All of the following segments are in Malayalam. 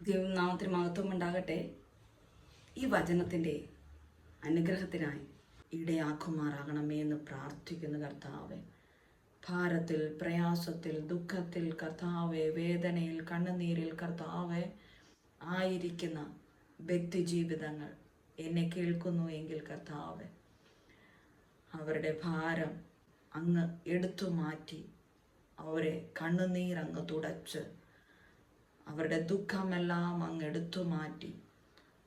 ദൈവനാമത്തിന് മഹത്വം ഉണ്ടാകട്ടെ? ഈ വചനത്തിന്റെ അനുഗ്രഹത്തിനായി ഇടയാക്കുമാറാകണമേ എന്ന് പ്രാർത്ഥിക്കുന്ന കർത്താവെ. ഭാരത്തിൽ പ്രയാസത്തിൽ ദുഃഖത്തിൽ കർത്താവെ വേദനയിൽ കണ്ണുനീരിൽ കർത്താവെ ആയിരിക്കുന്ന വ്യക്തി ജീവിതങ്ങൾ എന്നെ കേൾക്കുന്നു എങ്കിൽ കർത്താവെ അവരുടെ ഭാരം അങ്ങ് എടുത്തു മാറ്റി അവരെ കണ്ണുനീരങ്ങ് തുടച്ച് അവരുടെ ദുഃഖമെല്ലാം അങ്ങ് എടുത്തു മാറ്റി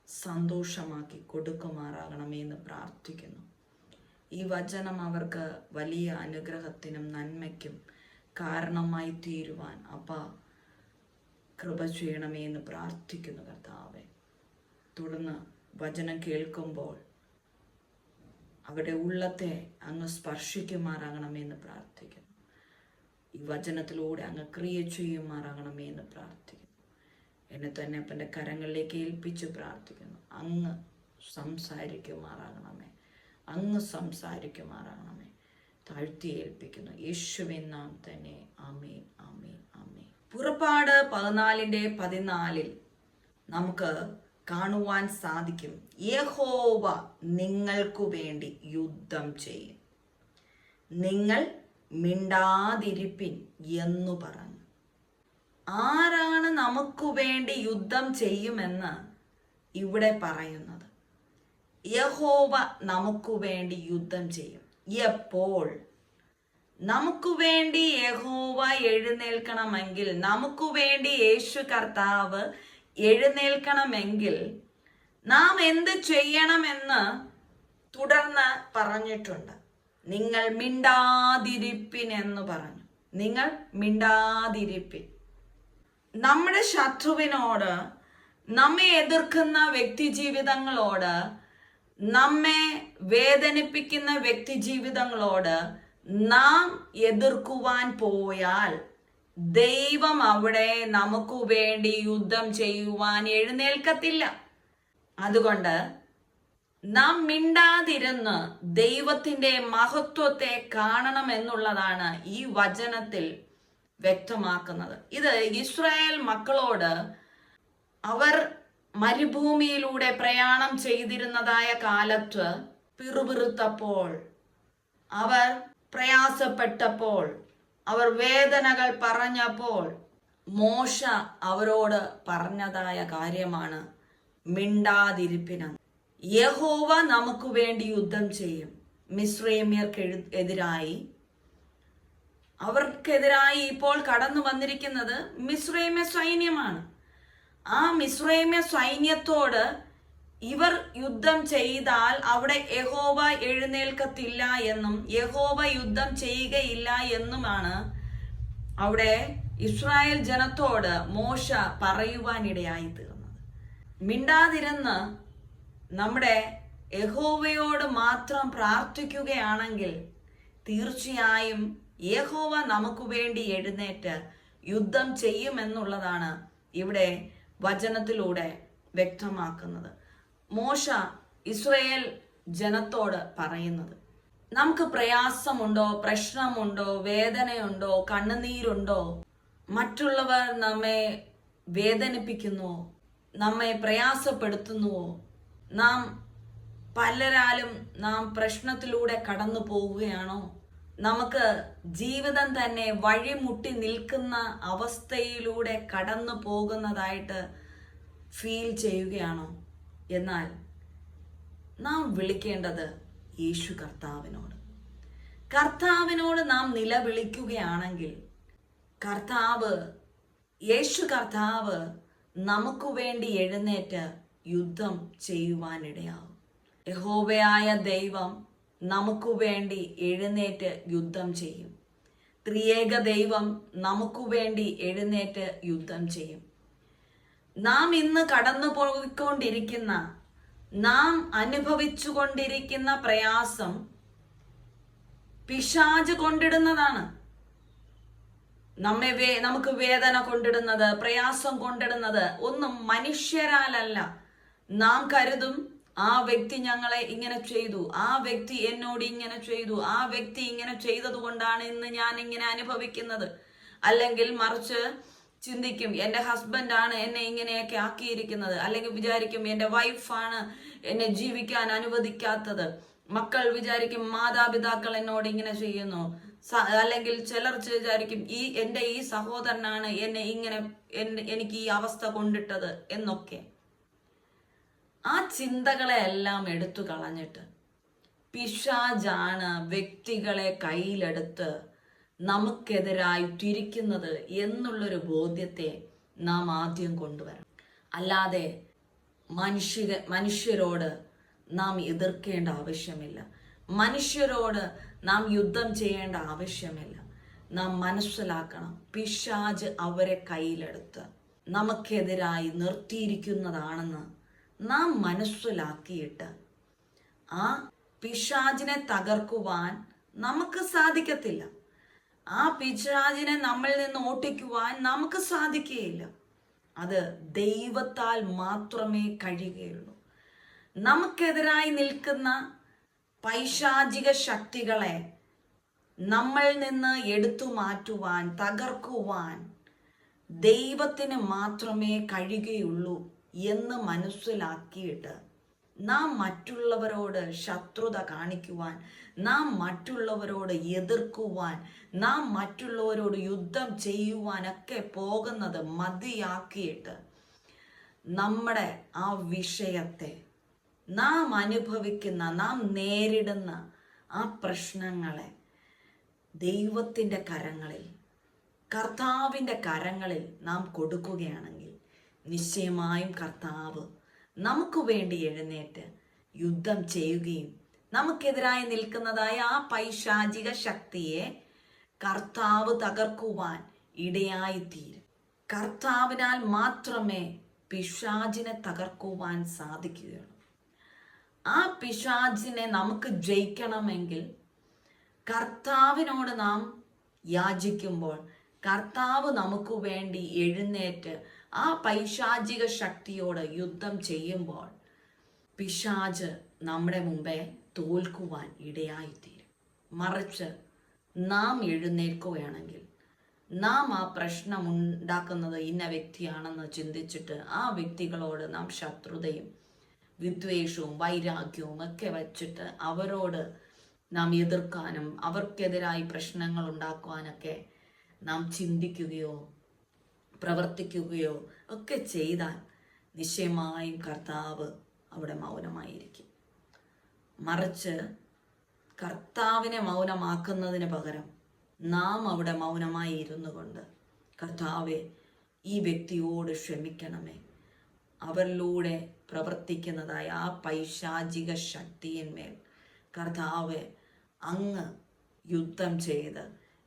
സന്തോഷമാക്കി കൊടുക്കുമാറാകണമേ എന്ന് പ്രാർത്ഥിക്കുന്നു. ഈ വചനം അവർക്ക് വലിയ അനുഗ്രഹത്തിനും നന്മയ്ക്കും കാരണമായി തീരുവാൻ അപ്പ കൃപ ചെയ്യണമേ എന്ന് പ്രാർത്ഥിക്കുന്നു കർത്താവെ. തുടർന്ന് വചനം കേൾക്കുമ്പോൾ അവരുടെ ഉള്ളത്തെ അങ്ങ് സ്പർശിക്കുമാറാകണമേ എന്ന് പ്രാർത്ഥിക്കുന്നു. ഈ വചനത്തിലൂടെ അങ്ങ് ക്രിയ ചെയ്യുമാറാകണമേ എന്ന് പ്രാർത്ഥിക്കുന്നു. എന്നെ തന്നെ അപ്പന്റെ കരങ്ങളിലേക്ക് ഏൽപ്പിച്ച് പ്രാർത്ഥിക്കുന്നു. അങ്ങ് സംസാരിക്കുമാറാകണമേ. അങ്ങ് സംസാരിക്കുമാറാകണമേ. താഴ്ത്തി ഏൽപ്പിക്കുന്നു. യേശുവിൻ നാം തന്നെ ആമീൻ ആമേ ആമേ പുറപ്പാട് പതിനാലിന്റെ പതിനാലിൽ നമുക്ക് കാണുവാൻ സാധിക്കും. യഹോവ നിങ്ങൾക്കു വേണ്ടി യുദ്ധം ചെയ്യും. നിങ്ങൾ മിണ്ടാതിരിപ്പിൻ എന്നു പറഞ്ഞു. ആരാണ് നമുക്ക് വേണ്ടി യുദ്ധം ചെയ്യുമെന്ന് ഇവിടെ പറയുന്നത്? യഹോവ നമുക്ക് വേണ്ടി യുദ്ധം ചെയ്യും. എപ്പോൾ? നമുക്ക് വേണ്ടി യഹോവ എഴുന്നേൽക്കണമെങ്കിൽ നമുക്ക് വേണ്ടി യേശു കർത്താവ് എഴുന്നേൽക്കണമെങ്കിൽ നാം എന്ത് ചെയ്യണമെന്ന് തുടർന്ന് പറഞ്ഞിട്ടുണ്ട്. നിങ്ങൾ മിണ്ടാതിരിപ്പിൻ എന്ന് പറഞ്ഞു. നിങ്ങൾ മിണ്ടാതിരിപ്പിൻ. നമ്മുടെ ശത്രുവിനോട് നമ്മെ എതിർക്കുന്ന വ്യക്തി ജീവിതങ്ങളോട് നമ്മെ വേദനിപ്പിക്കുന്ന വ്യക്തി ജീവിതങ്ങളോട് നാം എതിർക്കുവാൻ പോയാൽ ദൈവം അവിടെ നമുക്ക് വേണ്ടി യുദ്ധം ചെയ്യുവാൻ എഴുന്നേൽക്കത്തില്ല. അതുകൊണ്ട് നാം മിണ്ടാതിരുന്ന് ദൈവത്തിന്റെ മഹത്വത്തെ കാണണം എന്നുള്ളതാണ് ഈ വചനത്തിൽ വ്യക്തമാക്കുന്നത്. ഇത് ഇസ്രായേൽ മക്കളോട് അവർ മരുഭൂമിയിലൂടെ പ്രയാണം ചെയ്തിരുന്നതായ കാലത്ത് പിറുപിറുത്തപ്പോൾ അവർ പ്രയാസപ്പെട്ടപ്പോൾ അവർ വേദനകൾ പറഞ്ഞപ്പോൾ മോശ അവരോട് പറഞ്ഞതായ കാര്യമാണ് മിണ്ടാതിരിപ്പിന്. യഹോവ നമുക്ക് വേണ്ടി യുദ്ധം ചെയ്യും. മിശ്രേമ്യർക്ക് എതിരായി അവർക്കെതിരായി ഇപ്പോൾ കടന്നു വന്നിരിക്കുന്നത് മിശ്രൈമ്യ സൈന്യമാണ്. ആ മിശ്രൈമ്യ സൈന്യത്തോട് ഇവർ യുദ്ധം ചെയ്താൽ അവിടെ യഹോവ എഴുന്നേൽക്കത്തില്ല എന്നും യഹോവ യുദ്ധം ചെയ്യുകയില്ല എന്നുമാണ് അവിടെ ഇസ്രായേൽ ജനത്തോട് മോശ പറയുവാനിടയായി തീർന്നത് മിണ്ടാതിരുന്ന് നമ്മുടെ യഹോവയോട് മാത്രം പ്രാർത്ഥിക്കുകയാണെങ്കിൽ തീർച്ചയായും യഹോവ നമുക്ക് വേണ്ടി എഴുന്നേറ്റ് യുദ്ധം ചെയ്യുമെന്നുള്ളതാണ് ഇവിടെ വചനത്തിലൂടെ വ്യക്തമാക്കുന്നത്. മോശ ഇസ്രയേൽ ജനത്തോട് പറയുന്നത്. നമുക്ക് പ്രയാസമുണ്ടോ പ്രശ്നമുണ്ടോ വേദനയുണ്ടോ കണ്ണുനീരുണ്ടോ? മറ്റുള്ളവർ നമ്മെ വേദനിപ്പിക്കുന്നുവോ? നമ്മെ പ്രയാസപ്പെടുത്തുന്നുവോ? നാം പലരാലും നാം പ്രശ്നത്തിലൂടെ കടന്നു പോവുകയാണോ നമുക്ക് ജീവിതം തന്നെ വഴിമുട്ടി നിൽക്കുന്ന അവസ്ഥയിലൂടെ കടന്നു പോകുന്നതായിട്ട് ഫീൽ ചെയ്യുകയാണോ? എന്നാൽ നാം വിളിക്കേണ്ടത് യേശു കർത്താവിനോട്. കർത്താവിനോട് നാം നിലവിളിക്കുകയാണെങ്കിൽ കർത്താവ് യേശു കർത്താവ് നമുക്ക് വേണ്ടി എഴുന്നേറ്റ് യുദ്ധം ചെയ്യുവാനിടയാവും യഹോവയായ ദൈവം നമുക്ക് വേണ്ടി എഴുന്നേറ്റ് യുദ്ധം ചെയ്യും. ത്രിയേക ദൈവം നമുക്കു വേണ്ടി എഴുന്നേറ്റ് യുദ്ധം ചെയ്യും. നാം ഇന്ന് കടന്നു പോയിക്കൊണ്ടിരിക്കുന്ന നാം അനുഭവിച്ചു കൊണ്ടിരിക്കുന്ന പ്രയാസം പിശാജ് കൊണ്ടിടുന്നതാണ്. നമ്മെ വേ നമുക്ക് വേദന കൊണ്ടിടുന്നത് പ്രയാസം കൊണ്ടിടുന്നത് ഒന്നും മനുഷ്യരാലല്ല. നാം കരുതും ആ വ്യക്തി ഞങ്ങളെ ഇങ്ങനെ ചെയ്തു ആ വ്യക്തി എന്നോട് ഇങ്ങനെ ചെയ്തു ആ വ്യക്തി ഇങ്ങനെ ചെയ്തത് കൊണ്ടാണ് ഇന്ന് ഞാൻ ഇങ്ങനെ അനുഭവിക്കുന്നത്. അല്ലെങ്കിൽ മറിച്ച് ചിന്തിക്കും എന്റെ ഹസ്ബൻഡാണ് എന്നെ ഇങ്ങനെയൊക്കെ ആക്കിയിരിക്കുന്നത്. അല്ലെങ്കിൽ വിചാരിക്കും എന്റെ വൈഫാണ് എന്നെ ജീവിക്കാൻ അനുവദിക്കാത്തത്. മക്കൾ വിചാരിക്കും മാതാപിതാക്കൾ എന്നോട് ഇങ്ങനെ ചെയ്യുന്നു. അല്ലെങ്കിൽ ചിലർ വിചാരിക്കും ഈ എന്റെ ഈ സഹോദരനാണ് എന്നെ ഇങ്ങനെ എനിക്ക് ഈ അവസ്ഥ കൊണ്ടിട്ടത് എന്നൊക്കെ. ആ ചിന്തകളെ എല്ലാം എടുത്തു കളഞ്ഞിട്ട് പിശാജാണ് വ്യക്തികളെ കയ്യിലെടുത്ത് നമുക്കെതിരായി തിരിക്കുന്നത് എന്നുള്ളൊരു ബോധ്യത്തെ നാം ആദ്യം കൊണ്ടുവരണം. അല്ലാതെ മനുഷ്യ മനുഷ്യരോട് നാം എതിർക്കേണ്ട ആവശ്യമില്ല. മനുഷ്യരോട് നാം യുദ്ധം ചെയ്യേണ്ട ആവശ്യമില്ല. നാം മനസ്സിലാക്കണം പിശാജ് അവരെ കയ്യിലെടുത്ത് നമുക്കെതിരായി നിർത്തിയിരിക്കുന്നതാണെന്ന് നാം മനസ്സിലാക്കിയിട്ട് ആ പിശാചിനെ തകർക്കുവാൻ നമുക്ക് സാധിക്കത്തില്ല. ആ പിശാചിനെ നമ്മളിൽ നിന്ന് ഓട്ടിക്കുവാൻ നമുക്ക് സാധിക്കുകയില്ല. അത് ദൈവത്താൽ മാത്രമേ കഴിയുകയുള്ളൂ. നമുക്കെതിരായി നിൽക്കുന്ന പൈശാചിക ശക്തികളെ നമ്മൾ നിന്ന് എടുത്തു മാറ്റുവാൻ തകർക്കുവാൻ ദൈവത്തിന് മാത്രമേ കഴിയുകയുള്ളൂ. എന്ന് മനസ്സിലാക്കിയിട്ട് നാം മറ്റുള്ളവരോട് ശത്രുത കാണിക്കുവാൻ നാം മറ്റുള്ളവരോട് എതിർക്കുവാൻ നാം മറ്റുള്ളവരോട് യുദ്ധം ചെയ്യുവാനൊക്കെ പോകുന്നത് മതിയാക്കിയിട്ട് നമ്മുടെ ആ വിഷയത്തെ നാം അനുഭവിക്കുന്ന നാം നേരിടുന്ന ആ പ്രശ്നങ്ങളെ ദൈവത്തിന്റെ കരങ്ങളിൽ കർത്താവിന്റെ കരങ്ങളിൽ നാം കൊടുക്കുകയാണെങ്കിൽ നിശ്ചയമായും കർത്താവ് നമുക്ക് വേണ്ടി എഴുന്നേറ്റ് യുദ്ധം ചെയ്യുകയും നമുക്കെതിരായി നിൽക്കുന്നതായ ആ പൈശാചിക ശക്തിയെ കർത്താവ് തകർക്കുവാൻ ഇടയായിത്തീരും. കർത്താവിനാൽ മാത്രമേ പിശാചിനെ തകർക്കുവാൻ സാധിക്കുകയുള്ളൂ. ആ പിശാചിനെ നമുക്ക് ജയിക്കണമെങ്കിൽ കർത്താവിനോട് നാം യാചിക്കുമ്പോൾ കർത്താവ് നമുക്ക് വേണ്ടി എഴുന്നേറ്റ് ആ പൈശാചിക ശക്തിയോട് യുദ്ധം ചെയ്യുമ്പോൾ പിശാജ് നമ്മുടെ മുമ്പേ തോൽക്കുവാൻ ഇടയായിത്തീരും. മറിച്ച് നാം എഴുന്നേൽക്കുകയാണെങ്കിൽ നാം ആ പ്രശ്നം ഉണ്ടാക്കുന്നത് ഇന്ന വ്യക്തിയാണെന്ന് ചിന്തിച്ചിട്ട് ആ വ്യക്തികളോട് നാം ശത്രുതയും വിദ്വേഷവും വൈരാഗ്യവും ഒക്കെ വച്ചിട്ട് അവരോട് നാം എതിർക്കാനും അവർക്കെതിരായി പ്രശ്നങ്ങൾ ഉണ്ടാക്കുവാനൊക്കെ നാം ചിന്തിക്കുകയോ പ്രവർത്തിക്കുകയോ ഒക്കെ ചെയ്താൽ നിശ്ചയമായും കർത്താവ് അവിടെ മൗനമായിരിക്കും. മറിച്ച് കർത്താവിനെ മൗനമാക്കുന്നതിന് പകരം നാം അവിടെ മൗനമായി ഇരുന്നു കൊണ്ട് കർത്താവെ ഈ വ്യക്തിയോട് ക്ഷമിക്കണമേ. അവരിലൂടെ പ്രവർത്തിക്കുന്നതായ ആ പൈശാചിക ശക്തിയിന്മേൽ കർത്താവ് അങ്ങ് യുദ്ധം ചെയ്ത്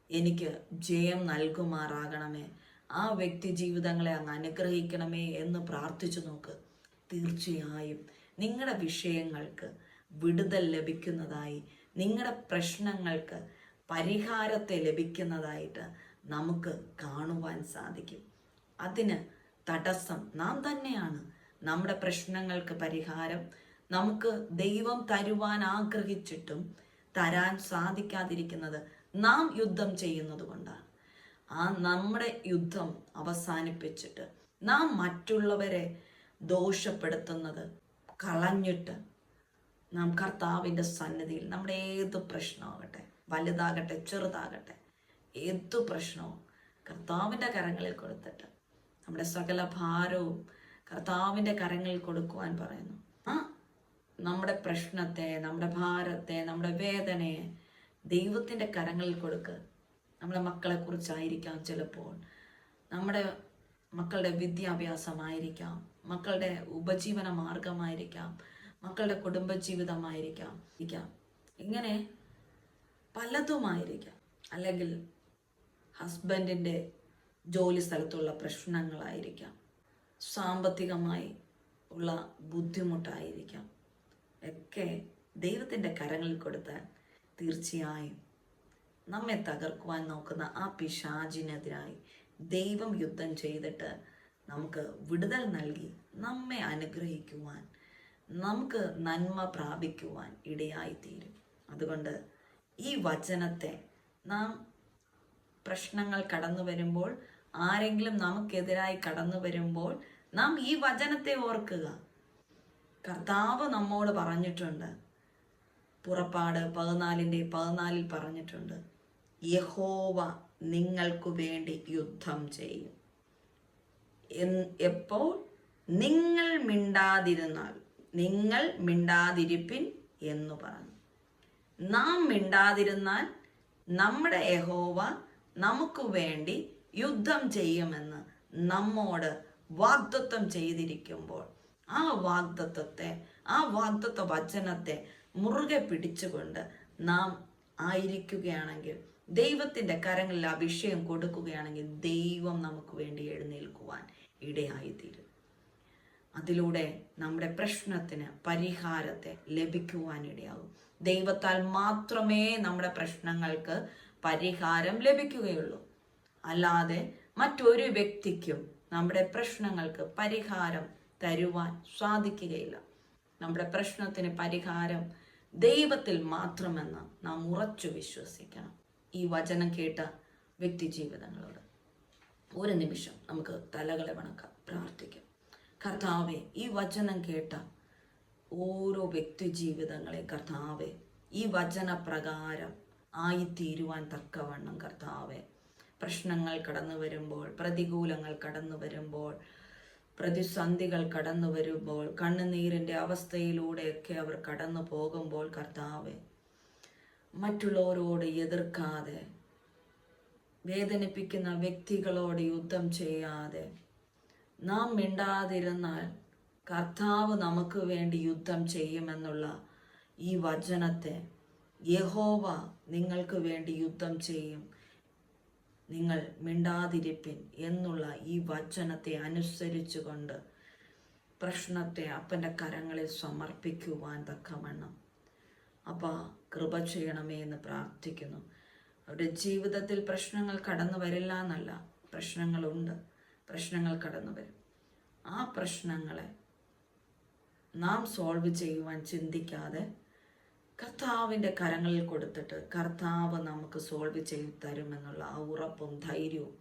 എനിക്ക് ജയം നൽകുമാറാകണമേ. ആ വ്യക്തി ജീവിതങ്ങളെ അങ്ങ് അനുഗ്രഹിക്കണമേ എന്ന് പ്രാർത്ഥിച്ചു നോക്ക്. തീർച്ചയായും നിങ്ങളുടെ വിഷയങ്ങൾക്ക് വിടുതൽ ലഭിക്കുന്നതായി നിങ്ങളുടെ പ്രശ്നങ്ങൾക്ക് പരിഹാരത്തെ ലഭിക്കുന്നതായിട്ട് നമുക്ക് കാണുവാൻ സാധിക്കും. അതിന് തടസ്സം നാം തന്നെയാണ്. നമ്മുടെ പ്രശ്നങ്ങൾക്ക് പരിഹാരം നമുക്ക് ദൈവം തരുവാൻ ആഗ്രഹിച്ചിട്ടും തരാൻ സാധിക്കാതിരിക്കുന്നത് നാം യുദ്ധം ചെയ്യുന്നത് കൊണ്ടാണ്. ആ നമ്മുടെ യുദ്ധം അവസാനിപ്പിച്ചിട്ട് നാം മറ്റുള്ളവരെ ദോഷപ്പെടുത്തുന്നത് കളഞ്ഞിട്ട് നാം കർത്താവിന്റെ സന്നിധിയിൽ നമ്മുടെ ഏത് പ്രശ്നമാകട്ടെ വലുതാകട്ടെ ചെറുതാകട്ടെ ഏത് പ്രശ്നവും കർത്താവിന്റെ കരങ്ങളിൽ കൊടുത്തിട്ട് നമ്മുടെ സകല ഭാരവും കർത്താവിന്റെ കരങ്ങളിൽ കൊടുക്കുവാൻ പറയുന്നു. ആ നമ്മുടെ പ്രശ്നത്തെ നമ്മുടെ ഭാരത്തെ നമ്മുടെ വേദനയെ ദൈവത്തിന്റെ കരങ്ങളിൽ കൊടുക്ക്. നമ്മുടെ മക്കളെ കുറിച്ചായിരിക്കാം ചിലപ്പോൾ. നമ്മുടെ മക്കളുടെ വിദ്യാഭ്യാസമായിരിക്കാം. മക്കളുടെ ഉപജീവന മാർഗമായിരിക്കാം മക്കളുടെ കുടുംബജീവിതമായിരിക്കാം. ഇരിക്കാം. ഇങ്ങനെ പലതുമായിരിക്കാം. അല്ലെങ്കിൽ ഹസ്ബൻഡിന്റെ ജോലി സ്ഥലത്തുള്ള പ്രശ്നങ്ങളായിരിക്കാം. സാമ്പത്തികമായി ഉള്ള ബുദ്ധിമുട്ടായിരിക്കാം. ഒക്കെ ദൈവത്തിന്റെ കരങ്ങളിൽ കൊടുത്താൽ തീർച്ചയായും നമ്മെ തകർക്കുവാൻ നോക്കുന്ന ആ പിശാചിനെതിരായി ദൈവം യുദ്ധം ചെയ്തിട്ട് നമുക്ക് വിടുതൽ നൽകി നമ്മെ അനുഗ്രഹിക്കുവാൻ നമുക്ക് നന്മ പ്രാപിക്കുവാൻ ഇടയായിത്തീരും. അതുകൊണ്ട് ഈ വചനത്തെ നാം പ്രശ്നങ്ങൾ കടന്നു വരുമ്പോൾ ആരെങ്കിലും നമുക്കെതിരായി കടന്നു വരുമ്പോൾ നാം ഈ വചനത്തെ ഓർക്കുക. കർത്താവ് നമ്മോട് പറഞ്ഞിട്ടുണ്ട്. പുറപ്പാട് പതിനാലിന്റെ പതിനാലിൽ പറഞ്ഞിട്ടുണ്ട്. യഹോവ നിങ്ങൾക്കു വേണ്ടി യുദ്ധം ചെയ്യും. എപ്പോൾ? നിങ്ങൾ മിണ്ടാതിരുന്നാൽ നിങ്ങൾ മിണ്ടാതിരിപ്പിൻ എന്ന് പറഞ്ഞു. നാം മിണ്ടാതിരുന്നാൽ നമ്മുടെ യഹോവ നമുക്ക് വേണ്ടി യുദ്ധം ചെയ്യുമെന്ന് നമ്മോട് വാഗ്ദത്വം ചെയ്തിരിക്കുമ്പോൾ ആ വാഗ്ദത്വത്തെ ആ വാഗ്ദത്വ വചനത്തെ മുറുകെ പിടിച്ചുകൊണ്ട് നാം ആയിരിക്കുകയാണെങ്കിൽ ദൈവത്തിന്റെ കരങ്ങളിൽ അഭിഷേകം കൊടുക്കുകയാണെങ്കിൽ ദൈവം നമുക്ക് വേണ്ടി എഴുന്നേൽക്കുവാൻ ഇടയായിത്തീരും. അതിലൂടെ നമ്മുടെ പ്രശ്നത്തിന് പരിഹാരത്തെ ലഭിക്കുവാനിടയാകും ദൈവത്താൽ മാത്രമേ നമ്മുടെ പ്രശ്നങ്ങൾക്ക് പരിഹാരം ലഭിക്കുകയുള്ളൂ. അല്ലാതെ മറ്റൊരു വ്യക്തിക്കും നമ്മുടെ പ്രശ്നങ്ങൾക്ക് പരിഹാരം തരുവാൻ സാധിക്കുകയില്ല. നമ്മുടെ പ്രശ്നത്തിന് പരിഹാരം ദൈവത്തിൽ മാത്രമെന്ന് നാം ഉറച്ചു വിശ്വസിക്കണം. ഈ വചനം കേട്ട വ്യക്തി ജീവിതങ്ങളോട്. ഒരു നിമിഷം നമുക്ക് തലകളെ വണക്കാം പ്രാർത്ഥിക്കാം. കർത്താവെ ഈ വചനം കേട്ട ഓരോ വ്യക്തി ജീവിതങ്ങളെ കർത്താവെ ഈ വചനപ്രകാരം ആയിത്തീരുവാൻ തക്കവണ്ണം കർത്താവെ. പ്രശ്നങ്ങൾ കടന്നു വരുമ്പോൾ പ്രതികൂലങ്ങൾ കടന്നു വരുമ്പോൾ പ്രതിസന്ധികൾ കടന്നു വരുമ്പോൾ കണ്ണുനീരിന്റെ അവസ്ഥയിലൂടെയൊക്കെ അവർ കടന്നു പോകുമ്പോൾ കർത്താവെ മറ്റുള്ളവരോട് എതിർക്കാതെ വേദനിപ്പിക്കുന്ന വ്യക്തികളോട് യുദ്ധം ചെയ്യാതെ നാം മിണ്ടാതിരുന്നാൽ കർത്താവ് നമുക്ക് വേണ്ടി യുദ്ധം ചെയ്യുമെന്നുള്ള ഈ വചനത്തെ യഹോവ നിങ്ങൾക്ക് വേണ്ടി യുദ്ധം ചെയ്യും. നിങ്ങൾ മിണ്ടാതിരിപ്പിൻ എന്നുള്ള ഈ വചനത്തെ അനുസരിച്ചുകൊണ്ട് പ്രശ്നത്തെ അപ്പന്റെ കരങ്ങളിൽ സമർപ്പിക്കുവാൻ തക്കവണ്ണം അപ്പ കൃപ ചെയ്യണമേ എന്ന് പ്രാർത്ഥിക്കുന്നു. അവരുടെ ജീവിതത്തിൽ പ്രശ്നങ്ങൾ കടന്നു വരില്ല എന്നല്ല പ്രശ്നങ്ങളുണ്ട്. പ്രശ്നങ്ങൾ കടന്നു വരും. ആ പ്രശ്നങ്ങളെ നാം സോൾവ് ചെയ്യുവാൻ ചിന്തിക്കാതെ കർത്താവിന്റെ കരങ്ങളിൽ കൊടുത്തിട്ട് കർത്താവ് നമുക്ക് സോൾവ് ചെയ്തു തരുമെന്നുള്ള ആ ഉറപ്പും ധൈര്യവും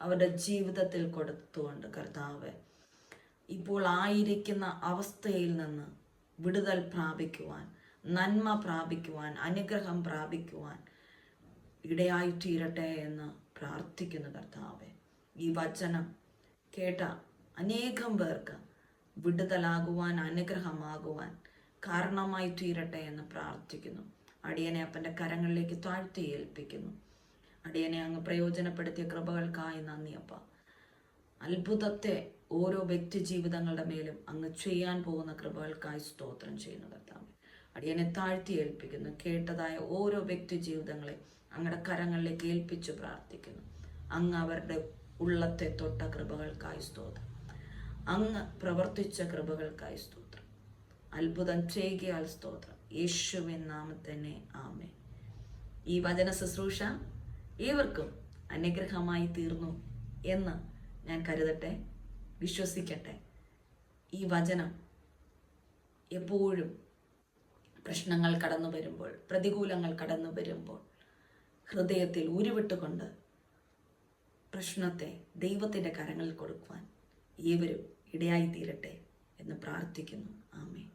അവരുടെ ജീവിതത്തിൽ കൊടുത്തുകൊണ്ട് കർത്താവ് ഇപ്പോൾ ആയിരിക്കുന്ന അവസ്ഥയിൽ നിന്ന് വിടുതൽ പ്രാപിക്കുവാൻ നന്മ പ്രാപിക്കുവാൻ അനുഗ്രഹം പ്രാപിക്കുവാൻ ഇടയായി തീരട്ടെ എന്ന് പ്രാർത്ഥിക്കുന്നു കർത്താവെ ഈ വചനം കേട്ട അനേകം പേർക്ക് വിടുതലാകുവാൻ അനുഗ്രഹമാകുവാൻ കാരണമായി തീരട്ടെ എന്ന് പ്രാർത്ഥിക്കുന്നു. അടിയനെ അപ്പന്റെ കരങ്ങളിലേക്ക് താഴ്ത്തി ഏൽപ്പിക്കുന്നു. അടിയനെ അങ്ങ് പ്രയോജനപ്പെടുത്തിയ കൃപകൾക്കായി നന്ദി അപ്പ. അത്ഭുതത്തെ ഓരോ വ്യക്തി ജീവിതങ്ങളുടെ മേലും അങ്ങ് ചെയ്യാൻ പോകുന്ന കൃപകൾക്കായി സ്തോത്രം ചെയ്യുന്നു കർത്താവ്. അടിയനെ താഴ്ത്തി ഏൽപ്പിക്കുന്നു. കേട്ടതായ ഓരോ വ്യക്തി ജീവിതങ്ങളെ അങ്ങയുടെ കരങ്ങളിലേക്ക് ഏൽപ്പിച്ചു പ്രാർത്ഥിക്കുന്നു. അങ്ങ് അവരുടെ ഉള്ളത്തെ തൊട്ട കൃപകൾക്കായി സ്തോത്രം. അങ്ങ് പ്രവർത്തിച്ച കൃപകൾക്കായി സ്തോത്രം. അത്ഭുതം ചെയ്യുകയാൽ സ്തോത്രം. യേശുവിൻ നാമത്തന്നെ ആമേ ഈ വചന ശുശ്രൂഷ ഏവർക്കും അനുഗ്രഹമായി തീർന്നു എന്ന് ഞാൻ കരുതട്ടെ വിശ്വസിക്കട്ടെ. ഈ വചനം എപ്പോഴും പ്രശ്നങ്ങൾ കടന്നു വരുമ്പോൾ പ്രതികൂലങ്ങൾ കടന്നു വരുമ്പോൾ ഹൃദയത്തിൽ ഉരുവിട്ടുകൊണ്ട് പ്രശ്നത്തെ ദൈവത്തിന്റെ കരങ്ങളിൽ കൊടുക്കുവാൻ ഏവരും ഇടയായിത്തീരട്ടെ എന്ന് പ്രാർത്ഥിക്കുന്നു. ആമേ